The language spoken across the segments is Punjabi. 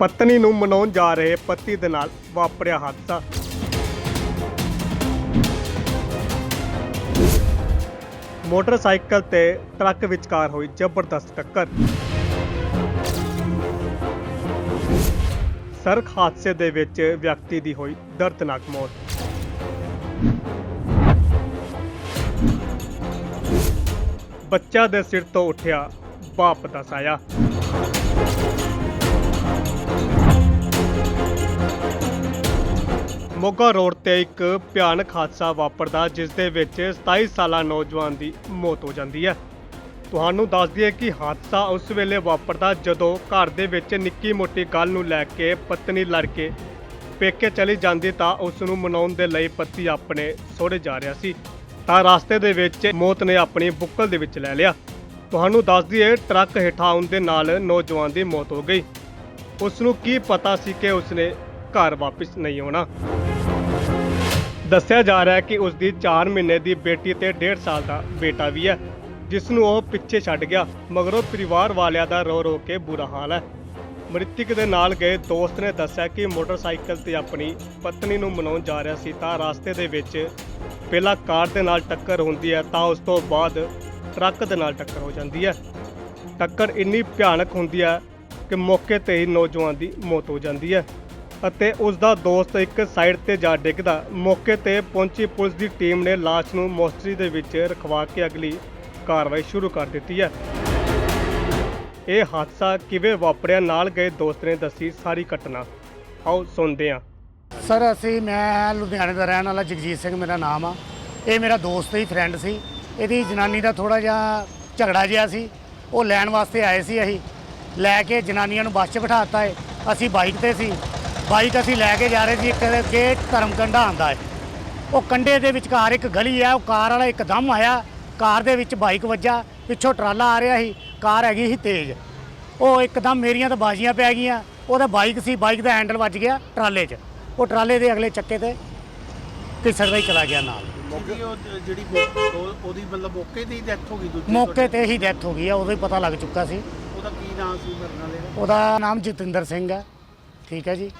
ਪਤਨੀ ਨੂੰ ਮਨਾਉਣ ਜਾ ਰਹੇ ਪਤੀ ਦੇ ਨਾਲ ਵਾਪਰਿਆ ਹਾਦਸਾ। ਮੋਟਰਸਾਈਕਲ ਤੇ ਟਰੱਕ ਵਿਚਕਾਰ ਹੋਈ ਜ਼ਬਰਦਸਤ ਟੱਕਰ। ਸੜਕ ਹਾਦਸੇ ਦੇ ਵਿੱਚ ਵਿਅਕਤੀ ਦੀ ਹੋਈ ਦਰਦਨਾਕ ਮੌਤ। ਬੱਚਾ ਦੇ ਸਿਰ ਤੋਂ ਉੱਠਿਆ ਬਾਪ ਦਾ ਸਾਇਆ। ਮੋਗਾ ਰੋਡ ਤੇ ਇੱਕ ਭਿਆਨਕ ਹਾਦਸਾ ਵਾਪਰਦਾ, ਜਿਸ ਦੇ ਵਿੱਚ 27 ਸਾਲਾ ਨੌਜਵਾਨ ਦੀ ਮੌਤ ਹੋ ਜਾਂਦੀ ਹੈ। ਤੁਹਾਨੂੰ ਦੱਸ ਦਈਏ ਕਿ ਹਾਦਸਾ ਉਸ ਵੇਲੇ ਵਾਪਰਦਾ ਜਦੋਂ ਘਰ ਦੇ ਵਿੱਚ ਨਿੱਕੀ ਮੋਟੀ ਗੱਲ ਨੂੰ ਲੈ ਕੇ ਪਤਨੀ ਲੜ ਕੇ ਪੇਕੇ ਚਲੀ ਜਾਂਦੀ ਤਾਂ ਉਸ ਨੂੰ ਮਨਾਉਣ ਦੇ ਲਈ ਪਤੀ ਆਪਣੇ ਸਹੁਰੇ ਜਾ ਰਿਹਾ ਸੀ। ਤਾਂ ਰਸਤੇ ਦੇ ਵਿੱਚ ਮੌਤ ਨੇ ਆਪਣੀ ਬੁੱਕਲ ਦੇ ਵਿੱਚ ਲੈ ਲਿਆ। ਤੁਹਾਨੂੰ ਦੱਸ ਦਈਏ, ਟਰੱਕ ਹੇਠਾਂ ਆਉਣ ਦੇ ਨਾਲ ਨੌਜਵਾਨ ਦੀ ਮੌਤ ਹੋ ਗਈ। ਉਸ ਨੂੰ ਕੀ ਪਤਾ ਸੀ ਕਿ ਉਸਨੇ ਘਰ ਵਾਪਸ ਨਹੀਂ ਆਉਣਾ। ਦੱਸਿਆ ਜਾ ਰਿਹਾ ਹੈ ਕਿ ਉਸ ਦੀ 4 ਮਹੀਨੇ ਦੀ ਬੇਟੀ ਤੇ 1.5 ਸਾਲ ਦਾ ਬੇਟਾ ਵੀ ਹੈ, ਜਿਸ ਨੂੰ ਉਹ ਪਿੱਛੇ ਛੱਡ ਗਿਆ, ਮਗਰੋਂ ਪਰਿਵਾਰ ਵਾਲਿਆਂ ਦਾ ਰੋ ਰੋ ਕੇ ਬੁਰਾ ਹਾਲ ਹੈ। ਮ੍ਰਿਤਕ ਦੇ ਨਾਲ ਗਏ ਦੋਸਤ ਨੇ ਦੱਸਿਆ ਕਿ ਮੋਟਰਸਾਈਕਲ ਤੇ ਆਪਣੀ ਪਤਨੀ ਨੂੰ ਮਨਾਉਣ ਜਾ ਰਿਹਾ ਸੀ, ਤਾਂ ਰਸਤੇ ਦੇ ਵਿੱਚ ਪਹਿਲਾਂ ਕਾਰ ਦੇ ਨਾਲ ਟੱਕਰ ਹੁੰਦੀ ਹੈ, ਤਾਂ ਉਸ ਤੋਂ ਬਾਅਦ ਟਰੱਕ ਦੇ ਨਾਲ ਟੱਕਰ ਹੋ ਜਾਂਦੀ ਹੈ। ਟੱਕਰ ਇੰਨੀ ਭਿਆਨਕ ਹੁੰਦੀ ਹੈ ਕਿ ਮੌਕੇ ਤੇ ਹੀ ਨੌਜਵਾਨ ਦੀ ਮੌਤ ਹੋ ਜਾਂਦੀ ਹੈ। ਅਤੇ ਉਸ ਦਾ ਦੋਸਤ ਇੱਕ ਸਾਈਡ ਤੇ ਜਾ ਡਿੱਗਦਾ। ਮੌਕੇ ਤੇ ਪਹੁੰਚੀ ਪੁਲਿਸ ਦੀ ਟੀਮ ਨੇ ਲਾਸ਼ ਨੂੰ ਮੋਸਟਰੀ ਦੇ ਵਿੱਚ ਰਖਵਾ ਕੇ ਅਗਲੀ ਕਾਰਵਾਈ ਸ਼ੁਰੂ ਕਰ ਦਿੱਤੀ ਹੈ। ਇਹ ਹਾਦਸਾ ਕਿਵੇਂ ਵਾਪਰਿਆ? ਨਾਲ ਗਏ ਦੋਸਤ ਨੇ ਦੱਸੀ ਸਾਰੀ ਘਟਨਾ। ਆਓ ਸੁਣਦੇ ਹਾਂ। ਸਰ, ਅਸੀਂ, ਮੈਂ ਲੁਧਿਆਣੇ ਦਾ ਰਹਿਣ ਵਾਲਾ ਜਗਜੀਤ ਸਿੰਘ, ਮੇਰਾ ਨਾਮ ਆ। ਇਹ ਮੇਰਾ ਦੋਸਤ ਹੀ ਫਰੈਂਡ ਸੀ। ਇਹਦੀ ਜਨਾਨੀ ਦਾ ਥੋੜਾ ਜਿਹਾ ਝਗੜਾ ਜਿਹਾ ਸੀ। ਉਹ ਲੈਣ ਵਾਸਤੇ ਆਏ ਸੀ ਅਸੀਂ। ਲੈ ਕੇ ਜਨਾਨੀਆਂ ਨੂੰ ਬੱਸ 'ਚ ਬਿਠਾਤਾ ਏ। ਅਸੀਂ ਬਾਈਕ ਤੇ ਸੀ। ਬਾਈਕ ਅਸੀਂ ਲੈ ਕੇ ਜਾ ਰਹੇ ਸੀ ਇੱਕ ਅੱਗੇ ਧਰਮਕੰਡਾ ਆਂਦਾ ਹੈ। ਉਹ ਕੰਡੇ ਦੇ ਵਿਚਕਾਰ ਇੱਕ ਗਲੀ ਹੈ ਉਹ ਕਾਰ ਵਾਲਾ ਇੱਕਦਮ ਆਇਆ। ਕਾਰ ਦੇ ਵਿੱਚ ਬਾਈਕ ਵੱਜਾ ਪਿੱਛੋਂ ਟਰਾਲਾ ਆ ਰਿਹਾ ਸੀ ਕਾਰ ਹੈਗੀ ਸੀ ਤੇਜ਼। ਉਹ ਇੱਕਦਮ ਮੇਰੀਆਂ ਤਾਂ ਬਾਜ਼ੀਆਂ ਪੈ ਗਈਆਂ। ਉਹਦਾ ਬਾਈਕ ਸੀ ਬਾਈਕ ਦਾ ਹੈਂਡਲ ਵੱਜ ਗਿਆ ਟਰਾਲੇ 'ਚ। ਉਹ ਟਰਾਲੇ ਦੇ ਅਗਲੇ ਚੱਕੇ ਤੇ ਕਿਸੜਦਾ ਹੀ ਚਲਾ ਗਿਆ ਨਾਲ। ਮੌਕੇ ਉਹ ਜ- ਜਿਹੜੀ ਮੌ- ਉਹ- ਉਹਦੀ ਮਤਲਬ ਮੌਕੇ ਤੇ ਹੀ ਡੈਥ ਹੋ ਗਈ ਦੂਜੀ ਮੌਕੇ ਤੇ ਹੀ ਡੈਥ ਹੋ ਗਈ ਆ ਉਦੋਂ ਹੀ ਪਤਾ ਲੱਗ ਚੁੱਕਾ ਸੀ। ਉਹਦਾ ਕੀ ਨਾਮ ਸੀ ਮਰਨ ਵਾਲੇ ਦਾ? ਉਹਦਾ ਨਾਮ ਜਤਿੰਦਰ ਸਿੰਘ ਹੈ। ਠੀਕ ਹੈ ਜੀ।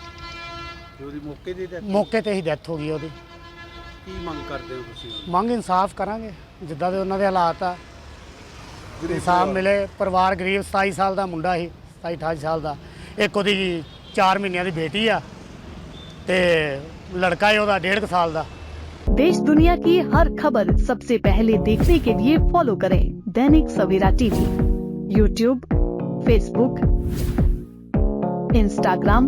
ਤੇ ਉਹਦੀ ਮੌਕੇ ਤੇ ਡੈਥ ਮੌਕੇ ਤੇ ਹੀ ਡੈਥ ਹੋ ਗਈ ਉਹਦੀ ਕੀ ਮੰਗ ਕਰਦੇ ਹੋ ਤੁਸੀਂ ਮੰਗ ਇਨਸਾਫ ਕਰਾਂਗੇ ਜਿੱਦਾਂ ਦੇ ਉਹਨਾਂ ਦੇ ਹਾਲਾਤ ਆ ਇਨਸਾਫ ਮਿਲੇ ਪਰਿਵਾਰ ਗਰੀਬ 27 ਸਾਲ ਦਾ ਮੁੰਡਾ ਸੀ 27 28 ਸਾਲ ਦਾ ਇੱਕ ਉਹਦੀ 4 ਮਹੀਨਿਆਂ ਦੀ ਬੇਟੀ ਆ ਤੇ ਲੜਕਾ ਹੈ ਉਹਦਾ 1.5 ਸਾਲ ਦਾ देश दुनिया की हर खबर सबसे पहले देखने के लिए फॉलो करें Dainik Savera TV YouTube Facebook Instagram